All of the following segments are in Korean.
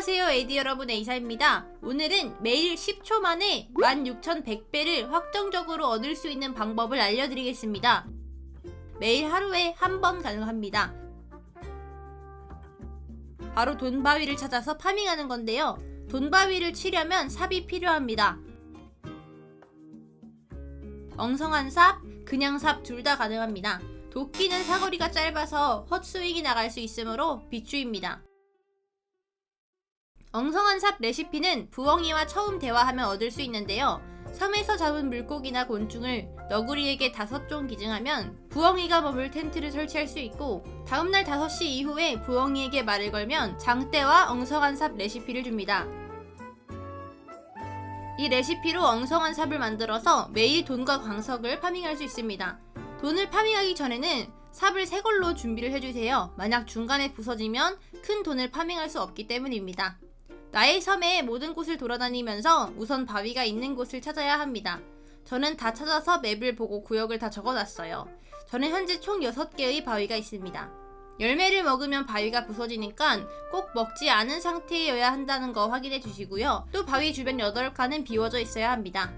안녕하세요 에이디 여러분 에이사입니다. 오늘은 매일 10초 만에 16,100배를 확정적으로 얻을 수 있는 방법을 알려드리겠습니다. 매일 하루에 한 번 가능합니다. 바로 돈바위를 찾아서 파밍하는 건데요. 돈바위를 치려면 삽이 필요합니다. 엉성한 삽, 그냥 삽 둘 다 가능합니다. 도끼는 사거리가 짧아서 헛스윙이 나갈 수 있으므로 비추입니다. 엉성한 삽 레시피는 부엉이와 처음 대화하면 얻을 수 있는데요. 섬에서 잡은 물고기나 곤충을 너구리에게 다섯 종 기증하면 부엉이가 머물 텐트를 설치할 수 있고 다음날 5시 이후에 부엉이에게 말을 걸면 장대와 엉성한 삽 레시피를 줍니다. 이 레시피로 엉성한 삽을 만들어서 매일 돈과 광석을 파밍할 수 있습니다. 돈을 파밍하기 전에는 삽을 새 걸로 준비를 해주세요. 만약 중간에 부서지면 큰 돈을 파밍할 수 없기 때문입니다. 나의 섬의 모든 곳을 돌아다니면서 우선 바위가 있는 곳을 찾아야 합니다. 저는 다 찾아서 맵을 보고 구역을 다 적어놨어요. 저는 현재 총 6개의 바위가 있습니다. 열매를 먹으면 바위가 부서지니까 꼭 먹지 않은 상태여야 한다는 거 확인해 주시고요. 또 바위 주변 8칸은 비워져 있어야 합니다.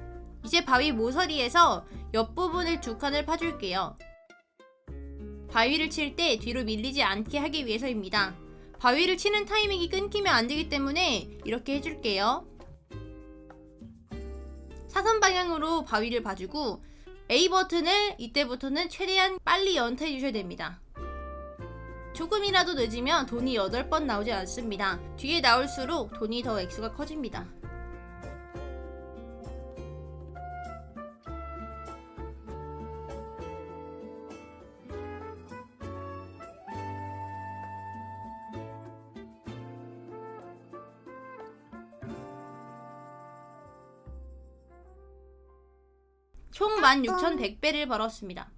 이제 바위 모서리에서 옆부분을 두 칸을 파줄게요. 바위를 칠 때 뒤로 밀리지 않게 하기 위해서입니다. 바위를 치는 타이밍이 끊기면 안 되기 때문에 이렇게 해줄게요. 사선 방향으로 바위를 봐주고 A 버튼을 이때부터는 최대한 빨리 연타해 주셔야 됩니다. 조금이라도 늦으면 돈이 8번 나오지 않습니다. 뒤에 나올수록 돈이 더 액수가 커집니다. 총 16,100배를 벌었습니다.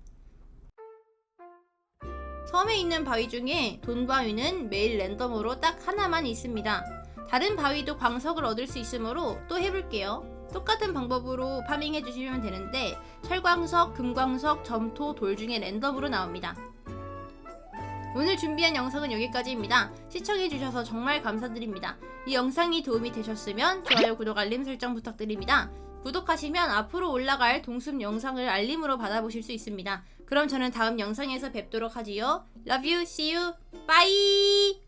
섬에 있는 바위 중에 돈바위는 매일 랜덤으로 딱 하나만 있습니다. 다른 바위도 광석을 얻을 수 있으므로 또 해볼게요. 똑같은 방법으로 파밍해 주시면 되는데 철광석, 금광석, 점토, 돌 중에 랜덤으로 나옵니다. 오늘 준비한 영상은 여기까지입니다. 시청해주셔서 정말 감사드립니다. 이 영상이 도움이 되셨으면 좋아요, 구독, 알림 설정 부탁드립니다. 구독하시면 앞으로 올라갈 동숲 영상을 알림으로 받아보실 수 있습니다. 그럼 저는 다음 영상에서 뵙도록 하지요. Love you, see you, bye!